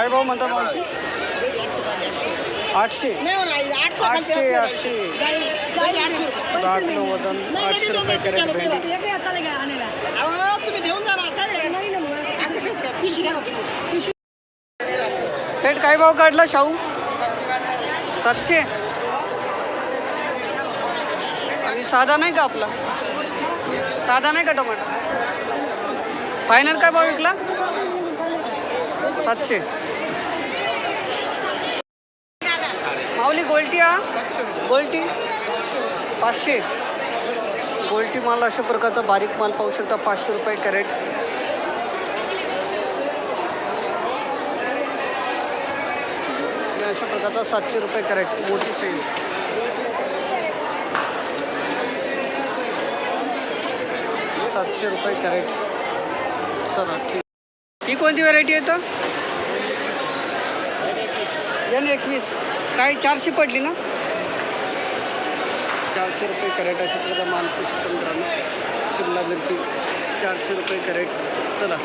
काय भाव म्हणता मावशी? आठशे. आठशे आठशे दहा किलो वजन आठशे रुपये कॅरेट भेंडी. सेट काय भाव काढला शाहू? सातशे. आणि साधा नाही का आपला? साधा नाही का टोमॅटो फायनल काय भाव विकला? सातशे माऊली गोल्टी गोल्टी? पाचशे. गोल्टी माल अशा प्रकारचा बारीक माल पाहू शकता पाचशे रुपये कॅरेट. अशा प्रकारचा सातशे रुपये कॅरेट मोठी साईज सातशे रुपये कॅरेट. चला ठीक. ही कोणती व्हरायटी आहे तर एकवीस. काय चारशे पडली ना? चारशे रुपये कॅरेट अशा प्रकारचा माल पुष्कळ मित्रांनो शिमला मिरची चारशे रुपये कॅरेट. चला.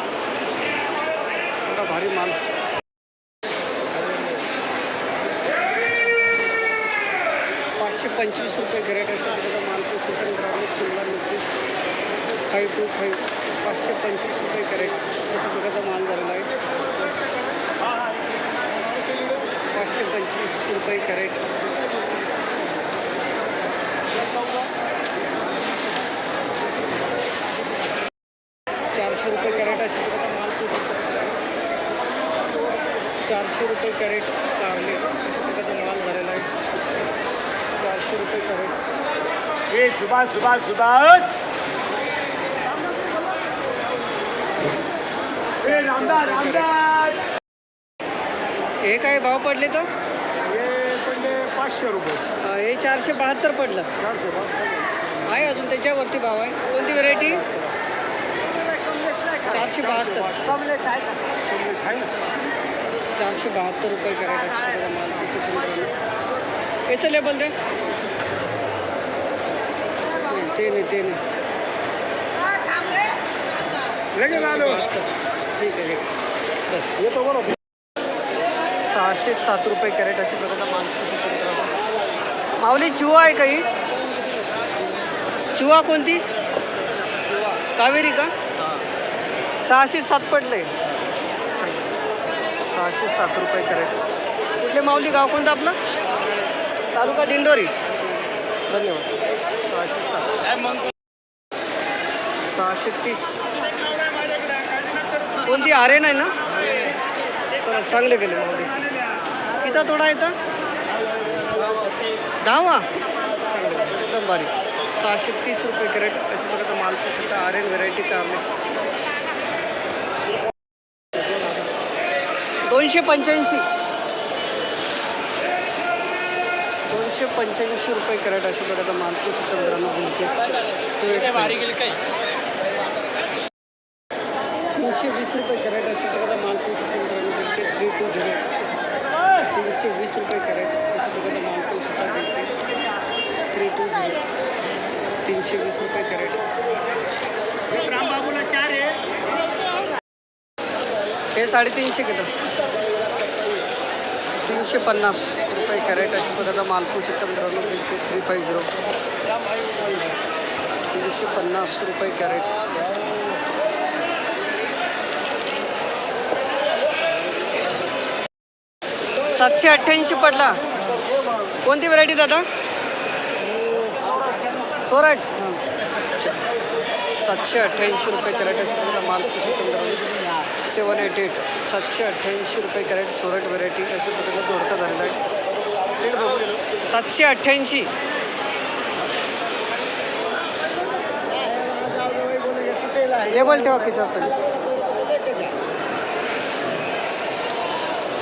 बघा भारी माल. पाचशे पंचवीस रुपये कॅरेट अशा प्रकारचा माल पुष्कळ मित्रांनो शिमला मिरची. फाईव्ह टू फाईव्ह पाचशे पंचवीस रुपये कॅरेट. अशा प्रकारचा माल झालेला आहे पाचशे रुपये कॅरेट चारशे रुपये कॅरेट अशा प्रकारचा माल तू चारशे रुपये कॅरेट अशा प्रकारचा माल झालेला आहे. चारशे रुपये कॅरेट. ए सुभाष सुभाष सुभाष! रामदास रामदास! हे काय भाव पडले तर? हे पाचशे रुपये. अं, हे चारशे बहात्तर पडलं. चारशे. आहे अजून त्याच्यावरती भाव आहे. कोणती व्हरायटी चारशे बहात्तर. कमलेश आहे ना? चारशे बहात्तर रुपये पंधरा याचं लेबल दे नाही ते नाही ते नाही. लगेच आलो. ठीक आहे ठीक आहे. बस. येतो बरोबर सहाशे सात रुपये कॅरेट अशा प्रकारचा माल पंधरा माऊली चुवा आहे काही? चुवा कोणती? कावेरी का? सहाशे सात पडले सहाशे सात रुपये करेक्ट कुठले माऊली गाव कोणतं आपलं? तालुका दिंडोरी. धन्यवाद. सहाशे सात. सहाशे तीस. कोणती आर्यन आहे ना? चला चांगले गेले माऊली. किती थोडा येतं दहावा एकदम बारीक सहाशे तीस रुपये कॅरेट. अशा प्रकारचा माल पाहू शकता आर एन व्हेरायटी कारले दोनशे पंच्याऐंशी. दोनशे पंच्याऐंशी रुपये कॅरेट. अशा प्रकारचा माल पाहू शकता मित्रांनो. तीनशे वीस रुपये कॅरेट. अशा प्रकारचा माल पाहू शकता मित्रांनो बिलकुल थ्री टू झिरो तीनशे वीस रुपये कॅरेट अशा प्रकारचा माल पाहू शकता बिलकुल थ्री टू झिरो तीनशे वीस रुपये कॅरेट रामबाबूला चार आहे हे साडेतीनशे किलो. तीनशे पन्नास रुपये कॅरेट अशा प्रकारचा माल पाहू शकता मित्रांनो बिलकुल थ्री फाईव्ह झिरो तीनशे पन्नास रुपये कॅरेट. सातशे अठ्ठ्याऐंशी पडला. कोणती व्हरायटी दादा? सोराट. सातशे अठ्ठ्याऐंशी रुपये कॅरेट प्रकारचा माल मित्रांनो सेवन एट एट सातशे अठ्ठ्याऐंशी रुपये कॅरेट सोरट व्हरायटी अशा प्रकारचा दोडका झालेला आहे. सेट बघू. सातशे अठ्ठ्याऐंशी. लेबल ठेवा खिचा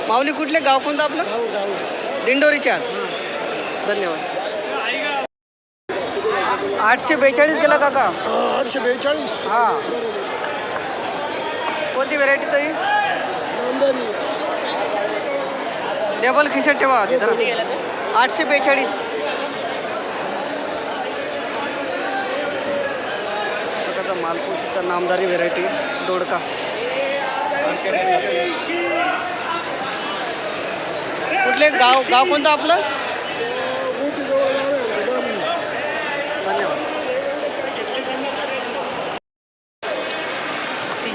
माऊली कुठले? गाव कोणतं आपलं? दिंडोरीचे आहात धन्यवाद. आठशे बेचाळीस गेला काका. आठशे बेचाळीस. हा. कोणती व्हेरायटी ताई? लेबल खिशात ठेवा तिथं आठशे बेचाळीस. प्रकारचा माल पाहू शकता नामदारी व्हेरायटी दोडका. आठशे बेचाळीस. कुठले? गाव गाव कोणतं आपलं धन्यवाद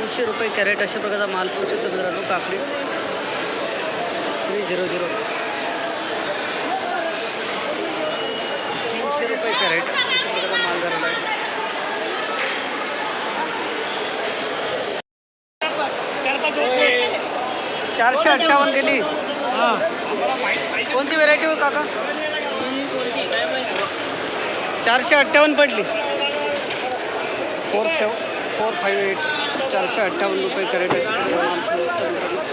तीनशे रुपये कॅरेट अशा प्रकारचा माल पाहू शकतो मित्रांनो काकडी. थ्री झिरो झिरो तीनशे रुपये कॅरेट अशा प्रकारचा माल झालेला आहे. चारशे अठ्ठावन्न गेली. कोणती व्हेरायटी हो काका? चारशे अठ्ठावन्न पडली. Four seven four five eight. चारशे अठ्ठावन्न रुपये कॅरेट मित्रांनो.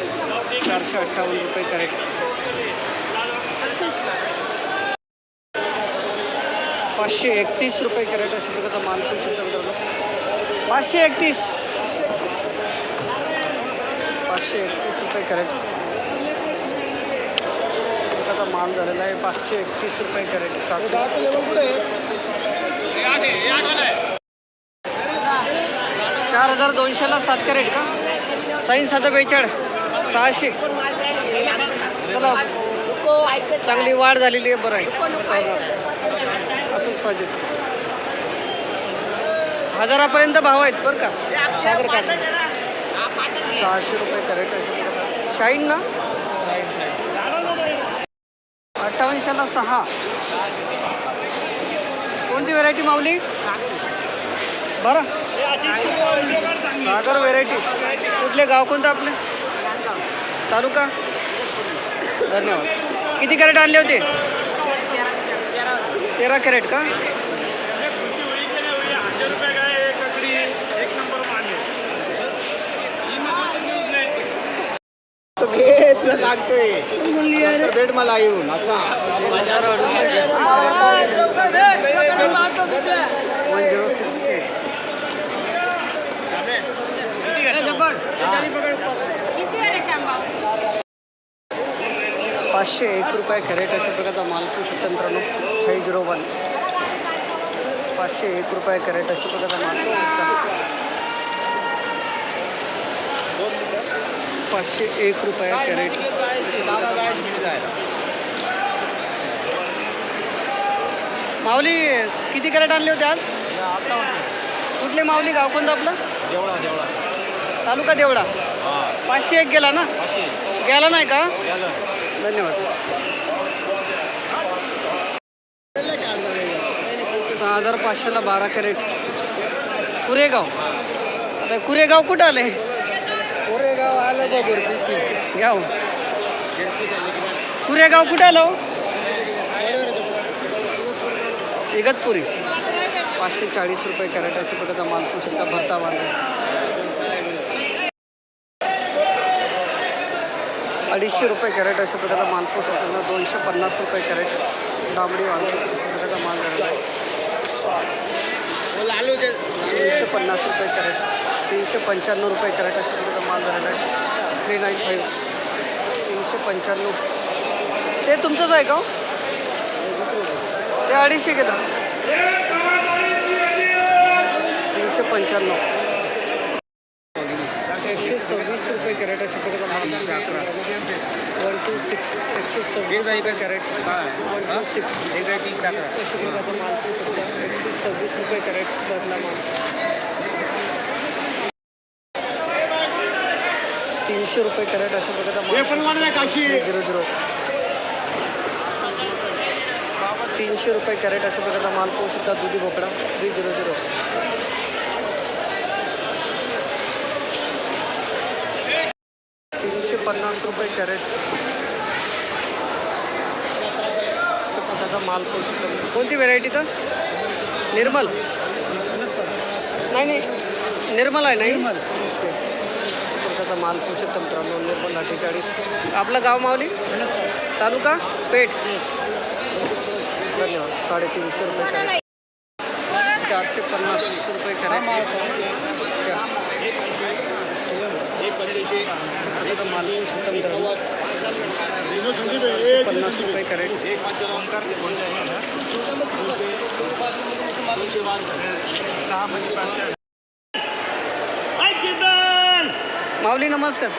चारशे अठ्ठावन्न रुपये कॅरेट. पाचशे एकतीस रुपये कॅरेट अशा प्रकारचा माल पाहू शकता मित्रांनो पाचशे एकतीस. पाचशे एकतीस रुपये कॅरेट. प्रकारचा माल झालेला आहे पाचशे एकतीस रुपये कॅरेट. काकडी चार हजार दोनशेला सात कॅरेट का? साईन सात बेचाळ सहाशे. चला चांगली वाढ झालेली आहे बरं आहे. असंच पाहिजे. हजारापर्यंत भाव आहेत बरं का? सागर का सहाशे रुपये कॅरेट अशा शाईन ना? अठ्ठावन्नशेला सहा. कोणती व्हेरायटी माऊली? बरं? सागर व्हेरायटी कुठले? गाव कोणतं आपले? तालुका? धन्यवाद. किती कॅरेट आणले होते? तेरा कॅरेट का? भेट मला येऊन असा. One zero six eight. पाचशे एक रुपये कॅरेट अशा प्रकारचा माल पाहू शकता मित्रांनो. Five zero one. पाचशे एक रुपये कॅरेट अशा प्रकारचा माल पाहू शकता. पाचशे एक रुपये कॅरेट. माऊली किती कॅरेट आणले होते आज? कुठले माऊली गाव कोणतं आपलं? जेवढा जेवढा तालुका देवडा पाचशे एक गेला ना? गेला नाही का? धन्यवाद. सहा हजार पाचशेला बारा कॅरेट. कुरेगाव. आता कुरेगाव कुठं आले कोरेगाव आलं पिशवी गाव कुरेगाव कुठं आलं हो? इगतपुरी. पाचशे चाळीस रुपये कॅरेट अशा प्रकारचा माल शकता भरता बांधा अडीचशे रुपये कॅरेट अशा प्रकारचा माल पाहू शकता. ना दोनशे पन्नास रुपये कॅरेट डांबडी वांगे अशा प्रकारचा माल झालेला आहे तीनशे पन्नास रुपये कॅरेट तीनशे पंच्याण्णव रुपये कॅरेट अशा प्रकारचा माल झालेला आहे. Three nine five. तीनशे पंच्याण्णव. ते तुमचंच आहे का हो? ते अडीचशे गेलं तीनशे पंच्याण्णव. एकशे सव्वीस रुपये कॅरेट अशा प्रकारचा माल वन टू सिक्स एकशे सव्वीस रुपये कॅरेट वन टू सिक्स शकता. एकशे सव्वीस रुपये कॅरेट बदला माल तीनशे रुपये कॅरेट अशा प्रकारचा माल झिरो झिरो. तीनशे रुपये कॅरेट अशा प्रकारचा माल पाहू शकता दुधी भोपळा. थ्री झिरो झिरो तीनशे पन्नास रुपये कॅरेट. प्रकारचा माल पाहू शकता कोणती व्हेरायटी तर निर्मल? नाही नाही. निर्मल आहे नाही? ओके. प्रकारचा माल पाहू शकता मित्रांनो निर्मल अठ्ठेचाळीस आपलं गाव मावली तालुका? पेठ. धन्यवाद. साडेतीनशे रुपये कॅरेट. चारशे पन्नास रुपये कॅरेट. प्रकारचा माल पन्नास रुपये कॅरेट माऊली नमस्कार.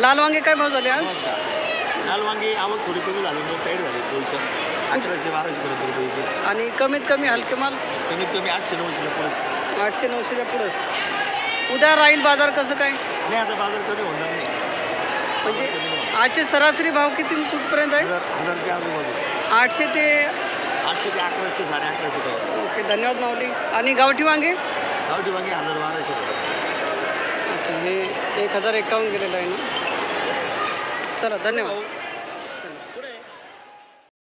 लाल वांगे काय भाव झाले आज? लाल वांगी आवक थोडी कमी झाली मग टाईट झाली. थोडीसं अकराशे बाराशे पर्यंत. आणि कमीत कमी हलके माल? कमीत कमी आठशे नऊशे आठशे नऊशेच्या पुढंच. उद्या राहील बाजार कसं काय? नाही आता बाजार कमी होणार नाही. म्हणजे आजचे सरासरी भाव किती कुठपर्यंत आहे? हजार हजारच्या आजूबाजू. आठशे ते आठशे ते अकराशे साडे अकराशे ओके धन्यवाद माऊली. आणि गावठी वांगे? गावठी वांगी हजार बाराशे रुपये अच्छा हे एक हजार एकावन्न गेलेलं आहे ना? चला धन्यवाद.